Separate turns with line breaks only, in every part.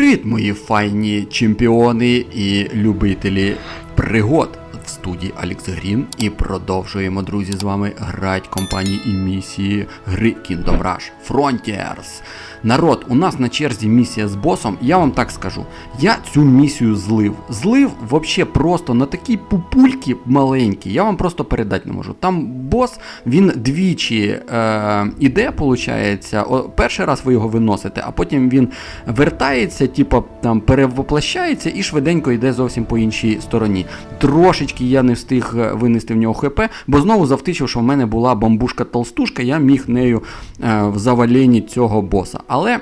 Привіт, мої файні чемпіони і любителі пригод. Студії Алекс Грін і продовжуємо, друзі, з вами грати компанії і місії гри Kingdom Rush Frontiers. Народ, у нас на черзі місія з босом. Я вам так скажу. Я цю місію злив. Злив вообще просто на такі пупульки маленькі. Я вам просто передати не можу. Там бос, він двічі е, іде, виходить. Перший раз ви його виносите, а потім він вертається, типу, там перевоплощається і швиденько йде зовсім по іншій стороні. Трошечки я не встиг е, винести в нього ХП, бо знову завтичив, що в мене була бамбушка-толстушка, я міг нею е, в заваленні цього боса. Але.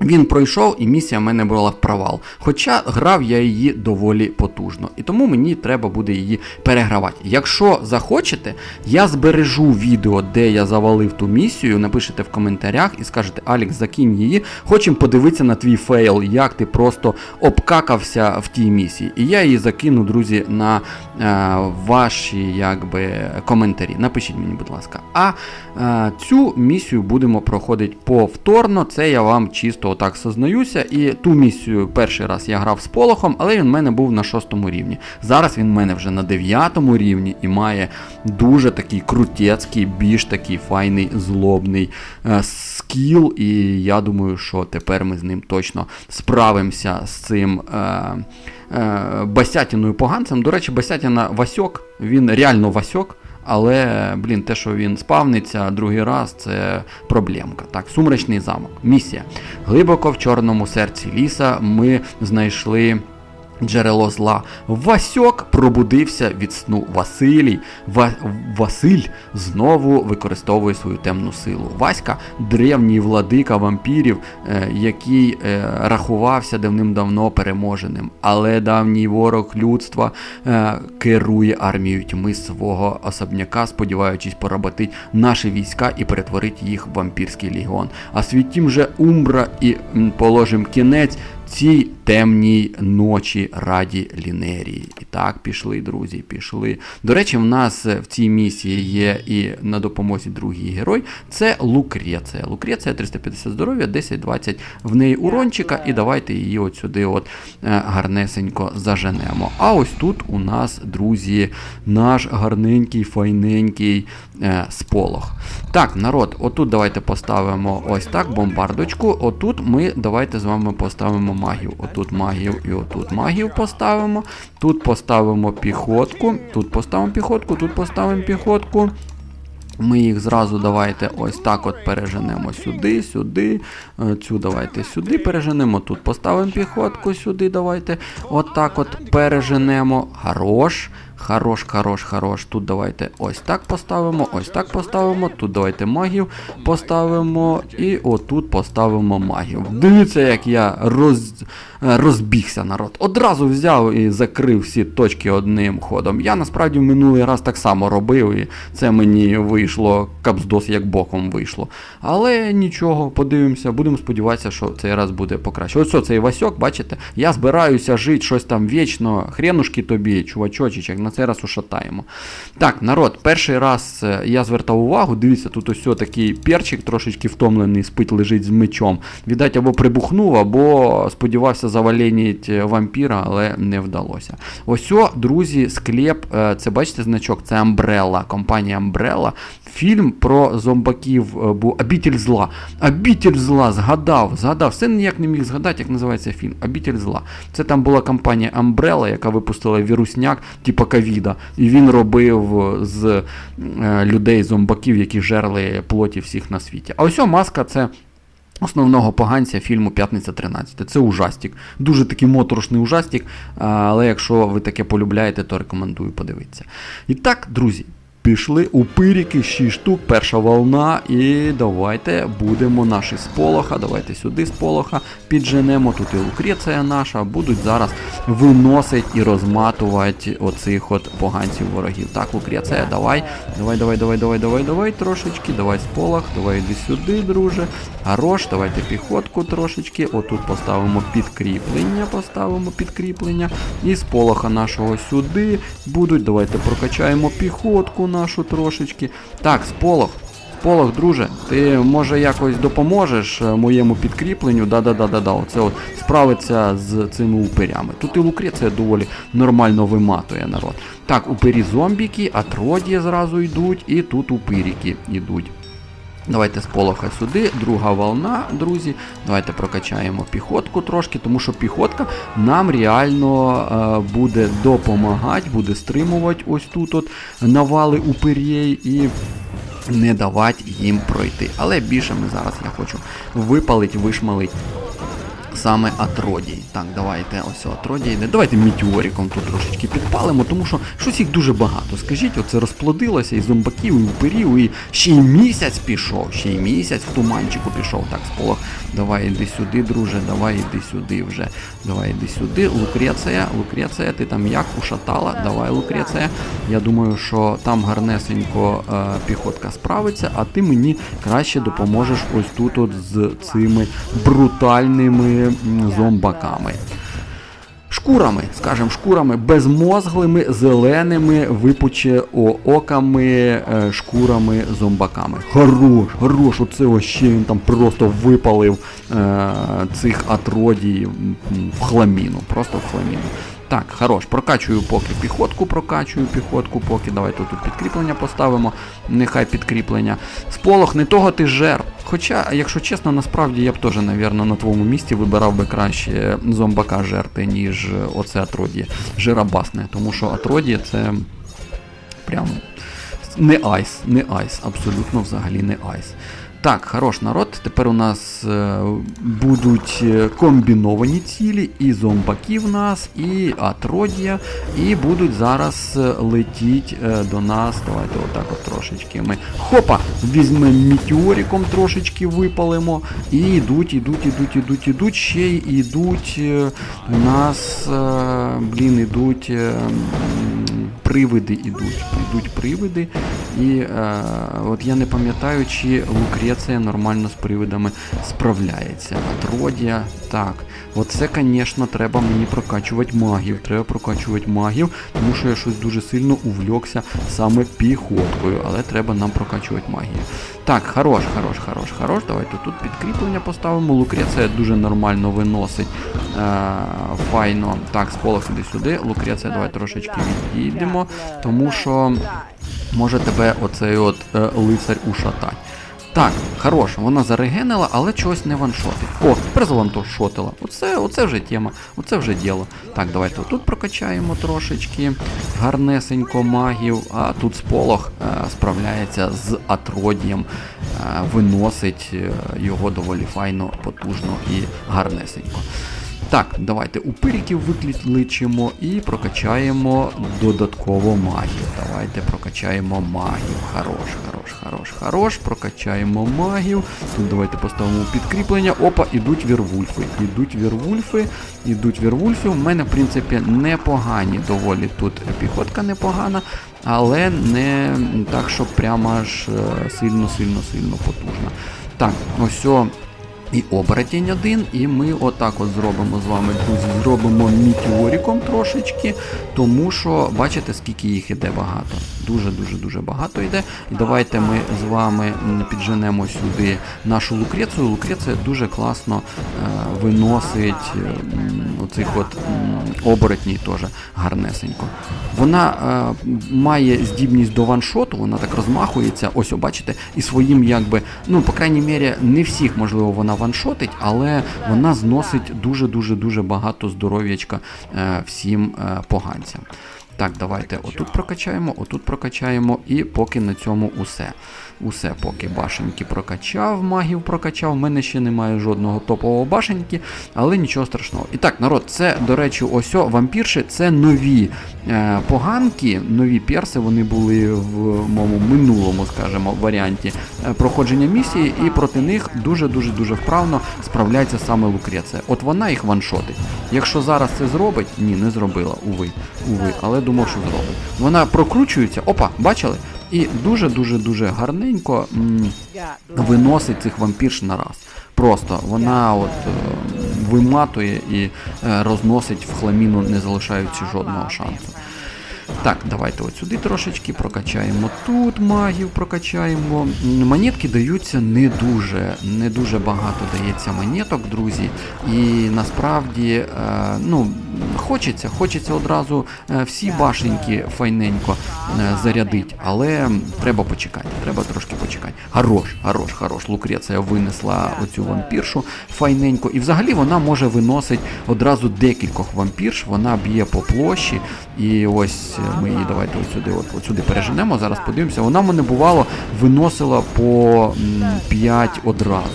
Він пройшов, і місія в мене була в провал. Хоча грав я її доволі потужно. І тому мені треба буде її перегравати. Якщо захочете, я збережу відео, де я завалив ту місію. Напишите в коментарях і скажете, Алікс, закинь її. Хочемо подивитися на твій фейл, як ти просто обкакався в тій місії. І я її закину, друзі, на е, ваші якби, коментарі. Напишіть мені, будь ласка. А е, цю місію будемо проходити повторно. Це я вам чисто отак сознаюся. І ту місію перший раз я грав з Полохом, але він в мене був на шостому рівні. Зараз він в мене вже на дев'ятому рівні і має дуже такий крутецький, більш такий файний, злобний е, скіл. І я думаю, що тепер ми з ним точно справимося з цим. Е, е, Басятіною поганцем. До речі, Басятіна Васьок, він реально Васьок. Але, блін, те, що він спавниться другий раз, це проблемка. Так, сумрачний замок. Місія. Глибоко в чорному серці ліса ми знайшли. Джерело зла. Васьок пробудився від сну Василій. Ва- Василь знову використовує свою темну силу. Васька древній владика вампірів, е, який е, рахувався давним-давно переможеним. Але давній ворог людства е, керує армією тьми свого особняка, сподіваючись поработить наші війська і перетворити їх в вампірський легіон. А світім же Умбра і положим кінець цій темній ночі раді Лінерії. І так, пішли, друзі, пішли. До речі, в нас в цій місії є і на допомозі другий герой. Це Лукреція. Лукреція 350 здоров'я, 10-20 в неї урончика, і давайте її от сюди от е, гарнесенько заженемо. А ось тут у нас, друзі, наш гарненький, файненький е, сполох. Так, народ, отут давайте поставимо ось так бомбардочку. Отут ми давайте з вами поставимо магів. Отут магів і отут магів поставимо. Тут поставимо піхотку, тут поставимо піхотку, тут поставимо піхотку. Ми їх зразу давайте ось так от переженемо сюди, сюди. Е, Цю давайте сюди переженемо. Тут поставимо піхотку сюди. Давайте. От так от переженемо. Хорош. Хорош, хорош, хорош. Тут давайте ось так поставимо, ось так поставимо. Тут давайте магів поставимо. І отут поставимо магів. Дивіться, як я роз, е, розбігся народ. Одразу взяв і закрив всі точки одним ходом. Я насправді минулий раз так само робив, і це мені вийшло капздос як боком вийшло. Але нічого, подивимося, будемо сподіватися, що цей раз буде покраще. Ось цей Васьок, бачите, я збираюся жити щось там вічно. Хренушки тобі, чувачочечок, на цей раз ушатаємо. Так, народ, перший раз е, я звертав увагу, дивіться, тут ось такий перчик трошечки втомлений, спить лежить з мечом. Віддать або прибухнув, або сподівався заваленіть вампіра, але не вдалося. Ось, друзі, склеп, е, це бачите значок, це Umbrella, компанія Umbrella. Фільм про зомбаків е, був Обітель зла. Обітель зла, згадав, згадав. Все ніяк не міг згадати, як називається фільм. Обітель зла. Це там була компанія Umbrella, яка випустила вірусняк, типу ковіда. І він робив з е, людей зомбаків, які жерли плоті всіх на світі. А ось маска це. Основного поганця фільму П'ятниця 13. Це ужастик. Дуже такий моторошний ужастик. Але якщо ви таке полюбляєте, то рекомендую подивитися. І так, друзі, пішли у пиріки, 6 штук, перша волна. І давайте будемо наші сполоха. Давайте сюди сполоха підженемо. Тут і лукреція наша. Будуть зараз виносити і розматувати оцих от поганців ворогів. Так, лукреція, давай. Давай, давай, давай, давай, давай, давай трошечки. Давай сполох, давай йди сюди, друже. Хорош, давайте піхотку трошечки. Отут поставимо підкріплення, поставимо підкріплення. І сполоха нашого сюди будуть. Давайте прокачаємо піхотку нашу трошечки. Так, сполох. Сполох, друже, ти може якось допоможеш е, моєму підкріпленню? Да-да-да-да-да. Оце от справиться з цими упирями. Тут і Лукреція доволі нормально виматує народ. Так, упирі зомбіки, атродії зразу йдуть, і тут упиріки йдуть. Давайте сполоха сюди, друга волна, друзі. Давайте прокачаємо піхотку трошки, тому що піхотка нам реально е, буде допомагати, буде стримувати ось тут от навали упирєй і не давати їм пройти. Але більше ми зараз я хочу випалить, вишмалить саме Атродій. Так, давайте ось Атродій. Давайте метеориком тут трошечки підпалимо, тому що щось їх дуже багато. Скажіть, оце розплодилося і зомбаків, і упирів, і ще й місяць пішов, ще й місяць в туманчику пішов. Так, сполох. Давай іди сюди, друже, давай іди сюди вже. Давай іди сюди. Лукреція, Лукреція, ти там як ушатала? Давай, Лукреція. Я думаю, що там гарнесенько е, піхотка справиться, а ти мені краще допоможеш ось тут от з цими брутальними зомбаками. Шкурами, скажем, шкурами безмозглими, зеленими, випуче оками, е, шкурами, зомбаками. Хорош, хорош, оце ось ще він там просто випалив е, цих атродій в хламіну, просто в хламіну. Так, хорош, прокачую поки піхотку, прокачую піхотку, поки давайте тут підкріплення поставимо. Нехай підкріплення. Сполох, не того ти жер. Хоча, якщо чесно, насправді я б теж, напевно, на твоєму місці вибирав би краще зомбака жерти, ніж оце Атродіє. Жирабасне, тому що Атродіє це прям не айс, не айс, абсолютно взагалі не айс. Так, хорош народ. Тепер у нас е, будуть е, комбіновані цілі, і зомбаки в нас, і атродія, і будуть зараз е, летіть е, до нас. Давайте отак от трошечки ми. Хопа! Візьмемо метеориком трошечки випалимо. І йдуть, йдуть, йдуть, йдуть, йдуть. Ще й йдуть е, у нас, е, блін, йдуть. е, Привиди ідуть, йдуть привиди, і е, от я не пам'ятаю, чи Лукреція нормально з привидами справляється. Атродія, так. Оце, звісно, треба мені прокачувати магів. Треба прокачувати магів, тому що я щось дуже сильно увлекся саме піхоткою, але треба нам прокачувати магію. Так, хорош, хорош, хорош, хорош. Давайте тут підкріплення поставимо. Лукреція дуже нормально виносить. Е, файно. Так, сполох іди сюди. Лукреція, давай трошечки відійдемо, тому що може тебе оцей от е, лицар ушатать. Так, хорош, вона зарегенила, але чогось не ваншотить. О, тепер заваншотила. Оце, оце вже тема, оце вже діло. Так, давайте тут прокачаємо трошечки. Гарнесенько магів, а тут сполох е, справляється з атродієм, е, виносить е, його доволі файно, потужно і гарнесенько. Так, давайте упиріків викличемо і прокачаємо додатково магію. Давайте прокачаємо магію. Хорош, хорош, хорош, хорош. Прокачаємо магію. Тут давайте поставимо підкріплення. Опа, ідуть вірвульфи. Ідуть вірвульфи, ідуть вірвульфи. У мене, в принципі, непогані доволі тут піхотка непогана, але не так, щоб прямо аж сильно-сильно-сильно потужна. Так, ось. І оборотень один, і ми отак от зробимо з вами, друзі, зробимо мітіоріком трошечки, тому що бачите, скільки їх іде багато. Дуже-дуже дуже багато йде. І давайте ми з вами підженемо сюди нашу лукрецію. Лукреція дуже класно е, виносить е, оцих от оборотній теж гарнесенько. Вона е, має здібність до ваншоту, вона так розмахується, ось бачите, і своїм якби, ну, по крайній мірі, не всіх, можливо, вона ваншотить, але вона зносить дуже-дуже дуже багато здоров'ячка е, всім е, поганцям. Так, давайте отут прокачаємо, отут прокачаємо, і поки на цьому усе. Усе, поки башеньки прокачав, магів прокачав. У мене ще немає жодного топового башеньки, але нічого страшного. І так, народ, це, до речі, ось о, вампірші це нові е, поганки, нові перси. Вони були в моєму минулому, скажімо, варіанті е, проходження місії, і проти них дуже-дуже дуже вправно справляється саме Лукреція. От вона їх ваншотить. Якщо зараз це зробить, ні, не зробила, уви, уви, але думав, що зробить. Вона прокручується, опа, бачили? І дуже-дуже дуже гарненько м, виносить цих вампірш на раз. Просто вона от е, виматує і е, розносить в хламіну, не залишаючи жодного шансу. Так, давайте от сюди трошечки прокачаємо тут магів, прокачаємо. Монетки даються не дуже, не дуже багато дається монеток, друзі. І насправді, е, ну, хочеться, хочеться одразу е, всі башеньки файненько е, зарядить, але треба почекати, треба трошки почекати. Хорош, хорош, хорош. Лукреція винесла оцю вампіршу файненько. І взагалі вона може виносити одразу декількох вампірш, вона б'є по площі. І ось ми її давайте от сюди, от, от сюди переженемо. Зараз подивимося. Вона мене бувало виносила по 5 одразу.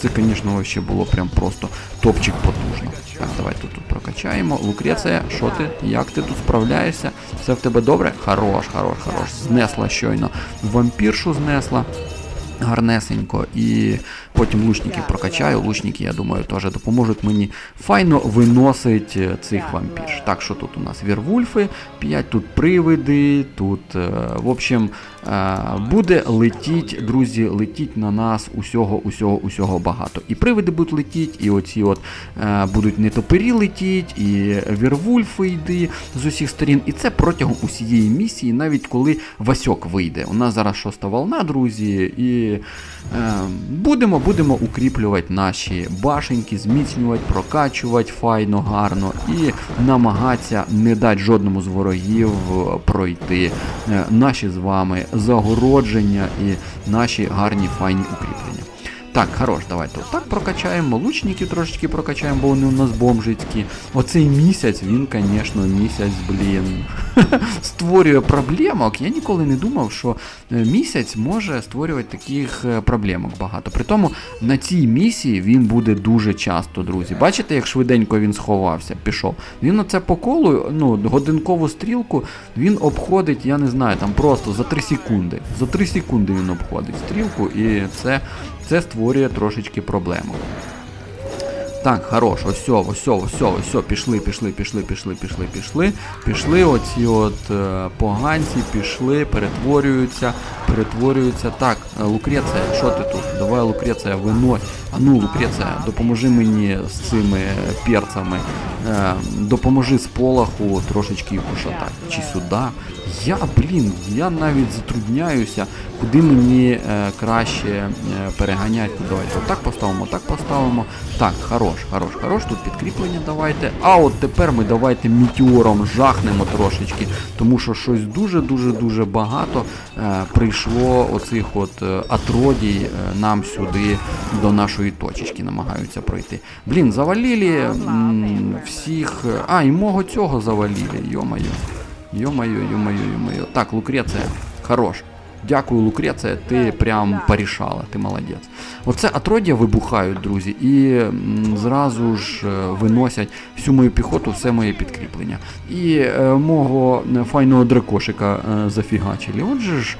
Це, звісно, ще було прям просто топчик потужно. Так, давайте тут прокачаємо. Лукреція, що ти? Як ти тут справляєшся? Все в тебе добре? Хорош, хорош, хорош. Знесла щойно. Вампіршу знесла. Гарнесенько, і потім лучників прокачаю. Лучники, я думаю, теж допоможуть мені файно виносить е, цих вампірш. Так, що тут у нас вірвульфи, 5, тут привиди, тут, е, в общем, е, буде летіть, друзі, летіть на нас усього, усього, усього багато. І привиди будуть летіть, і оці от будуть нетопирі летіть, і вірвульфи йди з усіх сторін. І це протягом усієї місії, навіть коли Васьок вийде. У нас зараз шоста волна, друзі, і е, будемо, будемо укріплювати наші башеньки, зміцнювати, прокачувати файно, гарно і намагатися не дати жодному з ворогів е, пройти е, наші з вами загородження і наші гарні файні укріплення. Так, хорош, давайте отак прокачаємо, лучників трошечки прокачаємо, бо вони у нас бомжицькі. Оцей місяць, він, звісно, місяць, блін, створює проблемок. Я ніколи не думав, що е, місяць може створювати таких е, проблемок багато. При тому на цій місії він буде дуже часто, друзі. Бачите, як швиденько він сховався, пішов. Він оце по колу, ну, годинкову стрілку, він обходить, я не знаю, там просто за 3 секунди. За 3 секунди він обходить стрілку, і це, це створює трошечки проблему. Так, хорош, ось, ось, ось, ось, пішли, пішли, пішли, пішли, пішли, пішли. Пішли оці от е, поганці, пішли, перетворюються, перетворюються. Так, е, Лукреція, що ти тут? Давай, Лукреція, винось. А ну, Лукреція, допоможи мені з цими перцями. Е, допоможи з полаху трошечки їх ушатати. Чи сюди. Я, блін, я навіть затрудняюся, куди мені е, краще е, переганяти. Давайте отак поставимо, так поставимо. Так, хорош, хорош, хорош. Тут підкріплення давайте. А от тепер ми давайте метеором жахнемо трошечки, тому що щось дуже-дуже дуже багато е, прийшло оцих от е, атродій е, нам сюди до нашої точечки намагаються пройти. Блін, завалили м, всіх. е, А, і мого цього завалили, йо-моє. Ё-моё, ё-моё, ё-моё. Так, Лукреція, хорош. Дякую, Лукреція, ти прям порішала, ти молодець. Оце отродя вибухають, друзі, і зразу ж е, виносять всю мою піхоту, все моє підкріплення. І е, мого е, файного дракошика е, зафігачили. Отже ж,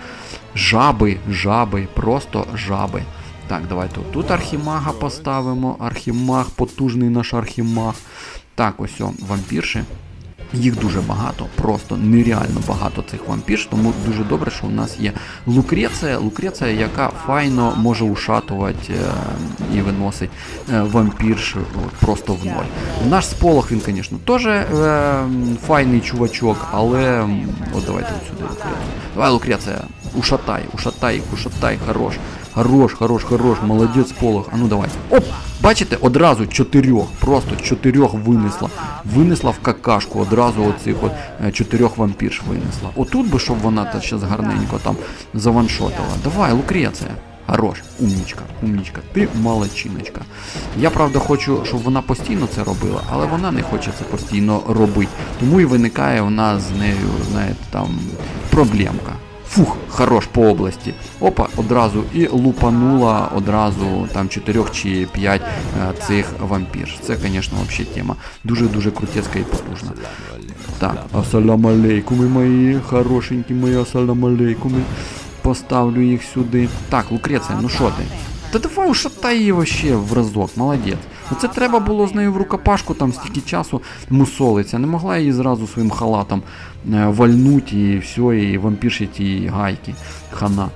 жаби, жаби, просто жаби. Так, давайте тут архімага поставимо. Архімаг, потужний наш архімаг. Так, ось о, вампірші. Їх дуже багато, просто нереально багато цих вампірш, тому дуже добре, що у нас є Лукреція, Лукреція, яка файно може ушатувати е, і виносить е, вампірш просто в ноль. Наш сполох, він, звісно, теж е, файний чувачок, але от давайте от сюди Лукрецію. Давай, Лукреція, ушатай, ушатай ушатай, хорош. Хорош, хорош, хорош, молодець полох. А ну давай. Оп! Бачите, одразу чотирьох, просто чотирьох винесла. Винесла в какашку, одразу оцих от е, чотирьох вампірш винесла. Отут би, щоб вона та ще гарненько там заваншотила. Давай, Лукреція. Хорош, умнічка, умнічка, ти молодчиночка. Я правда хочу, щоб вона постійно це робила, але вона не хоче це постійно робити. Тому і виникає у нас з нею, знаєте, там проблемка. Фух, хорош по області. Опа, одразу і лупанула одразу там 4 чи 5 е, цих вампірш. Це, звісно, взагалі тема. Дуже-дуже крутецька і потужна. Так, ассалям алейкуми мої, хорошенькі мої ассалям алейкуми. Поставлю їх сюди. Так, Лукреція, ну що ти? Та давай ушатай її вообще в разок, молодець. Оце треба було з нею в рукопашку там стільки часу мусолиться. Не могла її зразу своїм халатом е, вальнуть і все, і вампіршить її гайки. Хана.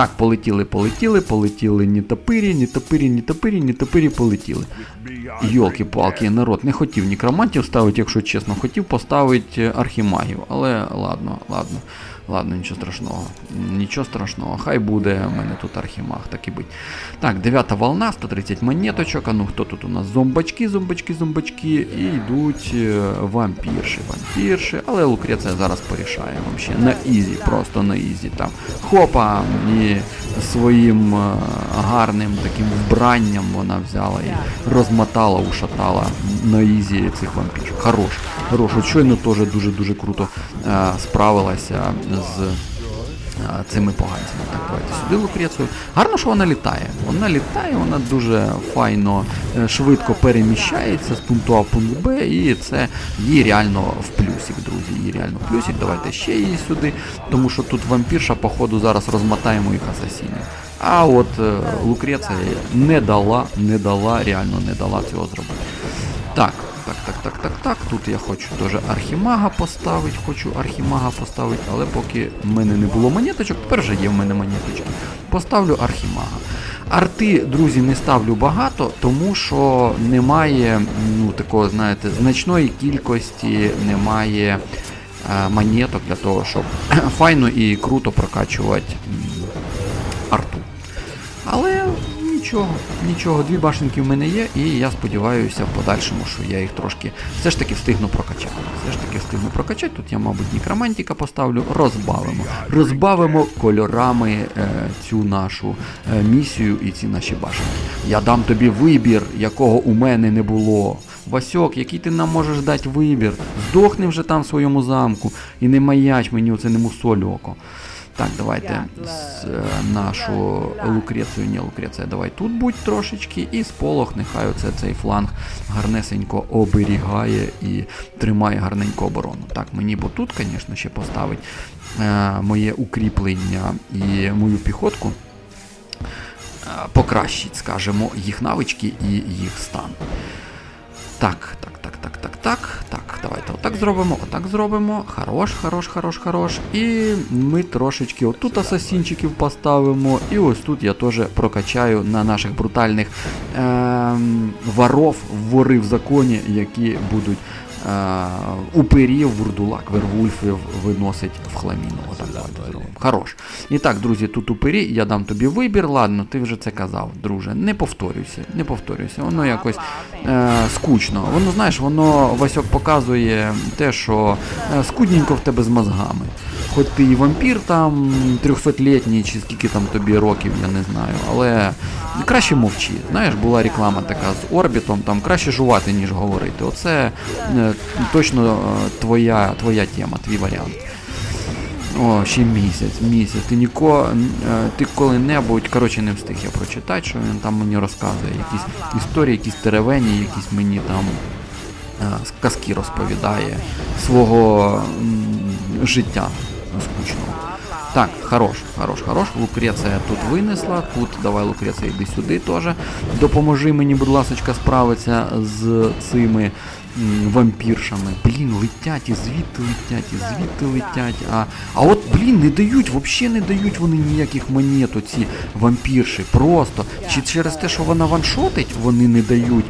Так, полетіли, полетіли, полетіли ні топирі, ні топирі, ні топирі, ні топирі полетіли. Йолки-палки, народ не хотів нікромантів ставити, якщо чесно, хотів поставити е, архімагів, але ладно, ладно. Ладно, нічого страшного. Нічого страшного. Хай буде в мене тут архімаг, так і бить. Так, дев'ята волна, 130 монеточок. А ну хто тут у нас? Зомбачки, зомбачки, зомбачки. І йдуть е, вампірші, вампірші. Але Лукреція зараз порішає вообще. На ізі, просто на ізі. Там хопа, і своїм е, гарним таким вбранням вона взяла і розмотала, ушатала на ізі цих вампірів. Хорош, хорош. От щойно теж дуже-дуже круто е, справилася з цими поганцями. Так, давайте сюди Лукрецію. Гарно, що вона літає. Вона літає, вона дуже файно, е, швидко переміщається з пункту А в пункт Б, і це їй реально в плюсик, друзі. Їй реально в плюсик. Давайте ще її сюди, тому що тут вампірша, походу, зараз розмотає моїх асасінів. А от е, Лукреція не дала, не дала, реально не дала цього зробити. Так, так, так, так, так, так. Тут я хочу теж архімага поставити, хочу архімага поставити, але поки в мене не було монеточок, тепер вже є в мене монеточки. Поставлю архімага. Арти, друзі, не ставлю багато, тому що немає ну, такого, знаєте, значної кількості немає е, монеток для того, щоб файно і круто прокачувати арту. Але нічого, нічого, дві башенки в мене є, і я сподіваюся в подальшому, що я їх трошки все ж таки встигну прокачати. Все ж таки встигну прокачати. Тут я, мабуть, нікромантіка поставлю, розбавимо. Розбавимо кольорами е, цю нашу е, місію і ці наші башенки. Я дам тобі вибір, якого у мене не було. Васьок, який ти нам можеш дати вибір? Здохни вже там в своєму замку і не маяч мені оце не мусоль око. Так, давайте е, нашу Лукрецію, не Лукреція, давай тут будь трошечки, і сполох, нехай оце цей фланг гарнесенько оберігає і тримає гарненько оборону. Так, мені бо тут, звісно, ще поставить е, моє укріплення і мою піхотку. е, Покращить, скажімо, їх навички і їх стан. Так, так, так, так, так, так. Давайте отак зробимо, отак зробимо. Хорош, хорош, хорош, хорош. І ми трошечки отут асасінчиків поставимо. І ось тут я теж прокачаю на наших брутальних ем, воров, вори в законі, які будуть е, упирів, вурдулак, вервульфів виносить в хламіну. Отак зробимо. Хорош. І так, друзі, тут упирі, я дам тобі вибір. Ладно, ти вже це казав, друже. Не повторюйся, не повторюйся. Воно якось е, скучно. Воно, знаєш, воно Васьок показує те, що е, скудненько в тебе з мозгами. Хоч ти і вампір там 300-літній, чи скільки там тобі років, я не знаю, але краще мовчи. Знаєш, була реклама така з орбітом, там краще жувати, ніж говорити. Оце е, точно е, твоя, твоя тема, твій варіант. О, ще місяць, місяць. Ти ніко, е, ти коли-небудь, коротше, не встиг я прочитати, що він там мені розказує. Якісь історії, якісь теревені, якісь мені там казки розповідає свого м, життя скучного. Так, хорош, хорош, хорош. Лукреція тут винесла. Тут давай, Лукреція, йди сюди теж. Допоможи мені, будь ласка, справитися з цими вампіршами. Блін, летять і звідти летять, і звідти летять. А, а от, блін, не дають, взагалі не дають вони ніяких монет, оці вампірші. Просто. Чи через те, що вона ваншотить, вони не дають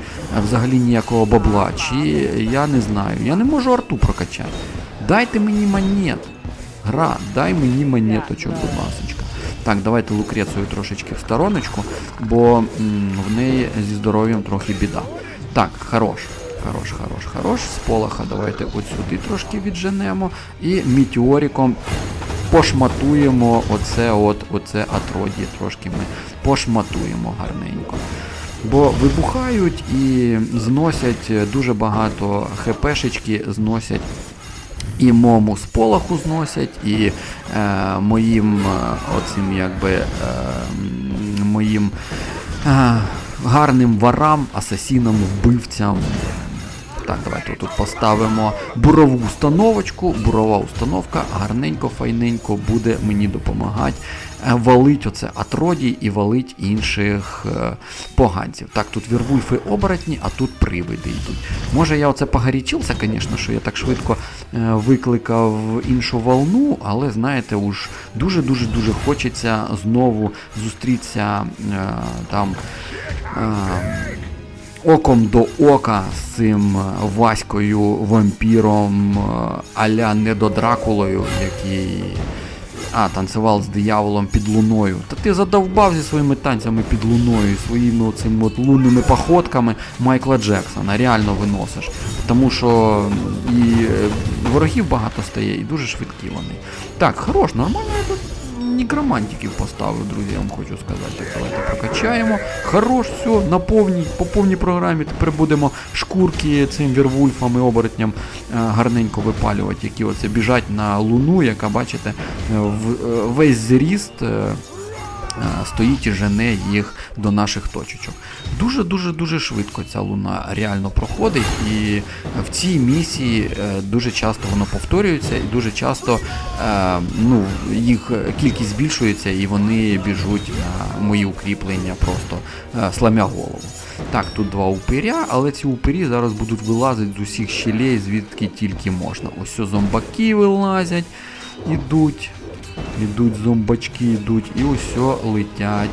взагалі ніякого бабла, чи я не знаю. Я не можу арту прокачати. Дайте мені монет. Гра, дай мені монеточок, будь ласочка. Так, давайте Лукрецію трошечки в стороночку, бо м, в неї зі здоров'ям трохи біда. Так, хорош. Хорош, хорош, хорош. З полоха давайте от сюди трошки відженемо. І метеориком пошматуємо оце от, оце отрод'я. Трошки ми пошматуємо гарненько. Бо вибухають і зносять дуже багато хпшечки, зносять і мому з полаху зносять, і е, моїм е, оцим якби е, моїм е, гарним варам, асасінам, вбивцям. Так, давайте тут поставимо бурову установочку. Бурова установка гарненько, файненько буде мені допомагати е, валить оце атродій і валить інших е, поганців. Так, тут вірвульфи оборотні, а тут привиди йдуть. Може я оце погарячився, звісно, що я так швидко е, викликав іншу волну, але знаєте, уж дуже-дуже дуже хочеться знову зустрітися там. Оком до ока з цим е, Ваською вампіром е, аля недодракулою, який. А, танцював з дияволом під луною. Та ти задовбав зі своїми танцями під луною, своїми оцими от лунними походками Майкла Джексона. Реально виносиш. Тому що і е, ворогів багато стає, і дуже швидкі вони. Так, хорош, нормально я некромантиків поставив, друзі, я вам хочу сказати. Давайте прокачаємо. Хорош, все, на повній, по повній програмі. Тепер будемо шкурки цим вірвульфам і оборотням е, гарненько випалювати, які оце біжать на луну, яка, бачите, е, е, весь зріст. Е, Стоїть і жене їх до наших точечок. Дуже-дуже дуже швидко ця луна реально проходить, і в цій місії е, дуже часто воно повторюється, і дуже часто е, ну, їх кількість збільшується, і вони біжуть на мої укріплення просто сламя голову. Так, тут два упиря, але ці упирі зараз будуть вилазити з усіх щелей, звідки тільки можна. Ось зомбаки вилазять, ідуть. Ідуть зомбачки, йдуть, і ось летять,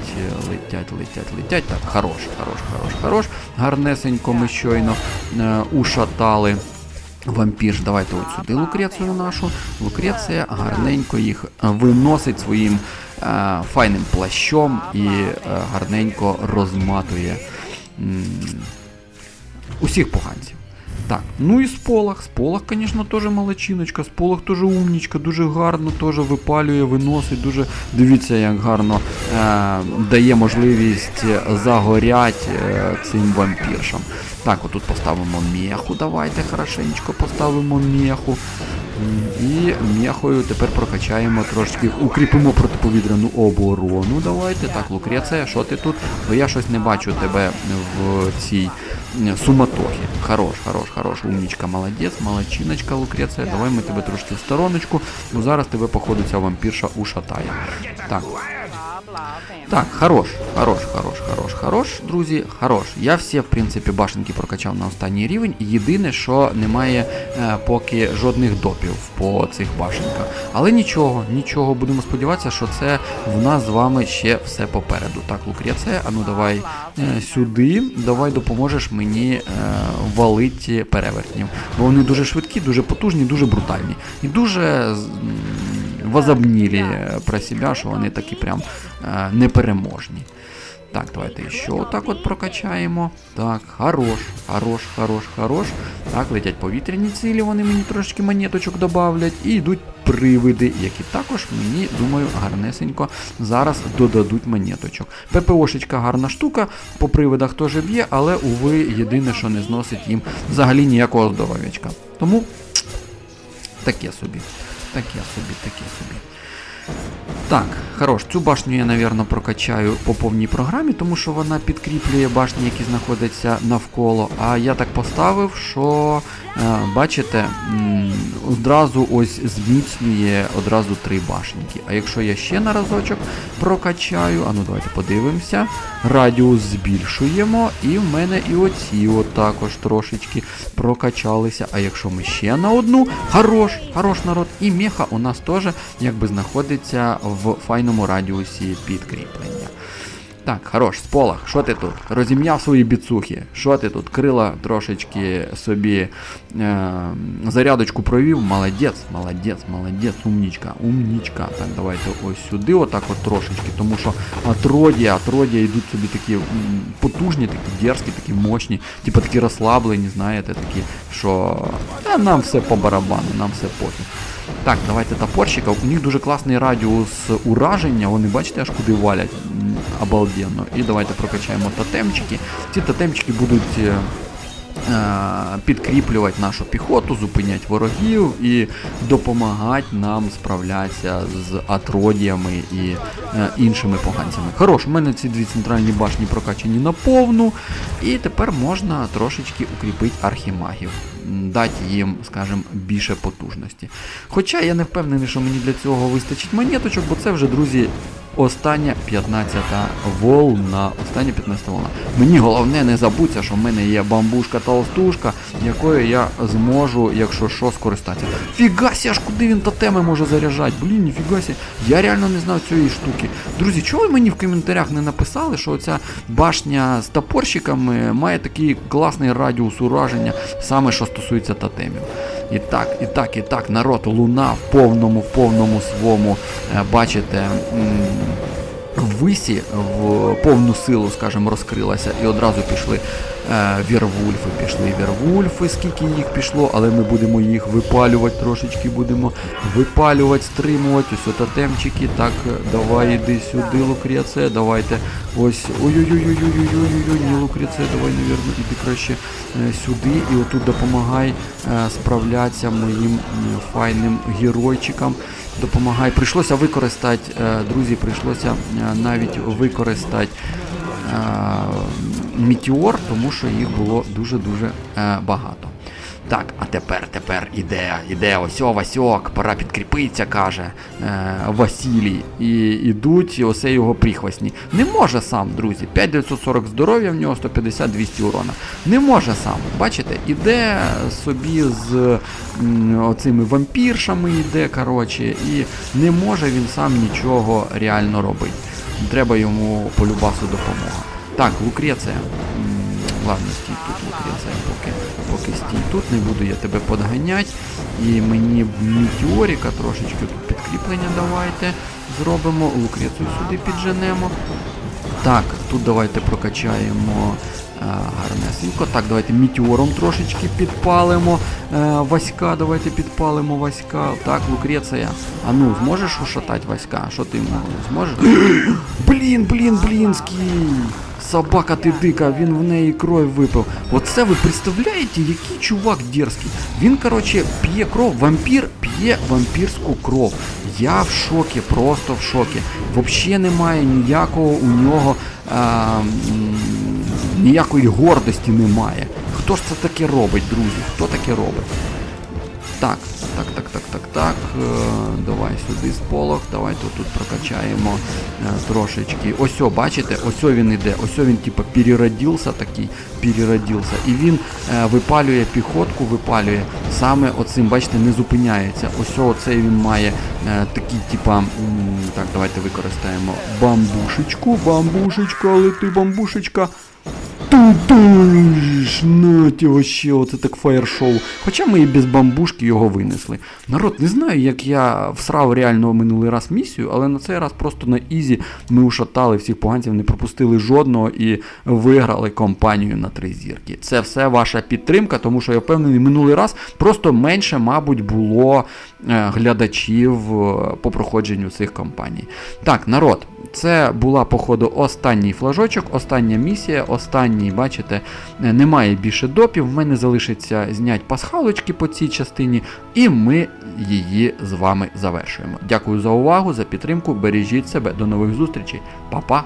летять, летять, летять. Так, хорош, хорош, хорош, хорош. Гарнесенько ми щойно е, ушатали. Вампір, давайте от сюди Лукрецію нашу. Лукреція гарненько їх е, виносить своїм е, файним плащом і е, гарненько розматує м, усіх поганців. Так, ну і Сполах. Сполах, звісно, теж молодчиночка. Сполах теж умнічка, дуже гарно теж випалює, виносить, дуже дивіться, як гарно е, дає можливість загорять е, цим вампіршам. Так, отут поставимо меху. Давайте хорошенько поставимо меху. І мехою тепер прокачаємо трошки, укріпимо протиповітряну оборону. Давайте. Так, Лукреція, що ти тут? Бо я щось не бачу тебе в цій м, суматохі. Хорош, хорош, хорош, умнічка, молодець, молодчиночка, Лукреція. Давай ми тебе трошки в стороночку. Ну зараз тебе, походу, ця вампірша ушатає. Так. Так, хорош, хорош, хорош, хорош, хорош, друзі, хорош. Я всі, в принципі, башенки прокачав на останній рівень. Єдине, що немає е, поки жодних допів по цих башенках. Але нічого, нічого, будемо сподіватися, що це в нас з вами ще все попереду. Так, Лукреція, а ну давай е, сюди, давай допоможеш мені е, валити перевертнів. Бо вони дуже швидкі, дуже потужні, дуже брутальні. І дуже з- м, про себе, що вони такі прям е, непереможні. Так, давайте ще отак от прокачаємо. Так, хорош, хорош, хорош, хорош. Так, летять повітряні цілі, вони мені трошки монеточок добавлять. І йдуть привиди, які також мені, думаю, гарнесенько зараз додадуть монеточок. ППОшечка гарна штука, по привидах теж б'є, але, уви, єдине, що не зносить їм взагалі ніякого здоров'ячка. Тому таке собі. Таке собі, таке собі. Так, хорош, цю башню я, напевно, прокачаю по повній програмі, тому що вона підкріплює башні, які знаходяться навколо. А я так поставив, що, е, бачите, одразу ось зміцнює одразу три башеньки. А якщо я ще на разочок прокачаю, а ну давайте подивимося, радіус збільшуємо, і в мене і оці от також трошечки прокачалися. А якщо ми ще на одну, хорош, хорош народ, і меха у нас теж якби знаходиться в файному радіусі підкріплення. Так, хорош, сполах, що ти тут? Розім'яв свої біцухи. Що ти тут? Крила трошечки собі е, зарядочку провів. Молодець, молодець, молодець, умнічка, умнічка. Так, давайте ось сюди, отак от трошечки, тому що отродія, отродія йдуть собі такі потужні, такі дерзкі, такі мощні, типу такі розслаблені, знаєте, такі, що та нам все по барабану, нам все пофіг. Так, давайте топорщика. У них дуже класний радіус ураження. Вони бачите, аж куди валять. Обалденно. І давайте прокачаємо тотемчики. Ці тотемчики будуть е, підкріплювати нашу піхоту, зупиняти ворогів і допомагати нам справлятися з атродіями і е, іншими поганцями. Хорош, у мене ці дві центральні башні прокачані на повну, і тепер можна трошечки укріпити архімагів, дати їм, скажімо, більше потужності. Хоча я не впевнений, що мені для цього вистачить монеточок, бо це вже, друзі, Остання 15-та волна. Остання 15-та волна. Мені головне не забудься, що в мене є бамбушка толстушка, якою я зможу, якщо що, скористатися. Фігасі, аж куди він тотеми може заряджати? Блін, ніфігасі. Я реально не знав цієї штуки. Друзі, чого ви мені в коментарях не написали, що оця башня з топорщиками має такий класний радіус ураження, саме що стосується тотемів. І так, і так, і так, народ, луна в повному, повному своєму, е, бачите, в висі в повну силу, скажімо, розкрилася, і одразу пішли вірвульфи, пішли вірвульфи, скільки їх пішло, але ми будемо їх випалювати трошечки, будемо випалювати, стримувати. Ось тотемчики. Так, е, давай іди сюди, Лукреція, давайте. Ось. Ой-ой-ой-ой-ой-ой-ой, ні, Лукреція, давай, навірно, іди краще е, сюди. І отут допомагай е, справлятися моїм файним геройчикам. Допомагай. Прийшлося використати, е, друзі, прийшлося е, навіть використати е, Мітіор, тому що їх було дуже-дуже е, багато. Так, а тепер, тепер іде, іде ось Васьок, пора підкріпитися, каже е, Василій. І ідуть осе його прихвостні. Не може сам, друзі. 5940 здоров'я в нього 150-200 урона. Не може сам. Бачите, іде собі з оцими вампіршами, йде, коротше, і не може він сам нічого реально робити. Треба йому по любасу допомога. Так, Лукреція. Ладно, стій тут, Лукреція, поки, поки стій тут, не буду я тебе подганяти. І мені метеорика трошечки тут підкріплення давайте зробимо. Лукрецію сюди підженемо. Так, тут давайте прокачаємо гарнесенько. Так, давайте метеором трошечки підпалимо. Е, Васька, давайте підпалимо Васька. Так, Лукреція. А ну, зможеш ушатати Васька? Що ти зможеш? блін, блін, блінський. Собака ти дика, він в неї кров випив. Оце ви представляєте, який чувак дерзкий. Він, коротше, п'є кров, вампір п'є вампірську кров. Я в шокі, просто в шокі. Взагалі немає ніякого у нього а, м, ніякої гордості немає. Хто ж це таке робить, друзі? Хто таке робить? Так, так, так, так, так, так. Е, давай сюди сполох, давайте тут прокачаємо е, трошечки. Ось, бачите, ось о він іде, ось він типа переродився такий, переродився. І він е, випалює піхотку, випалює саме оцим, бачите, не зупиняється. Ось оцей він має такий, типа, так, давайте використаємо бамбушечку, бамбушечка, лети бамбушечка. Doo doo. Тудуш, наті вообще, оце так фаєр-шоу. Хоча ми і без бамбушки його винесли. Народ, не знаю, як я всрав реально минулий раз місію, але на цей раз просто на ізі ми ушатали всіх поганців, не пропустили жодного і виграли компанію на три зірки. Це все ваша підтримка, тому що я впевнений, минулий раз просто менше, мабуть, було е, глядачів е, по проходженню цих компаній. Так, народ. Це була, походу, останній флажочок, остання місія, останній, бачите, е, немає більше допів. В мене залишиться зняти пасхалочки по цій частині, і ми її з вами завершуємо. Дякую за увагу, за підтримку. Бережіть себе. До нових зустрічей. Па-па!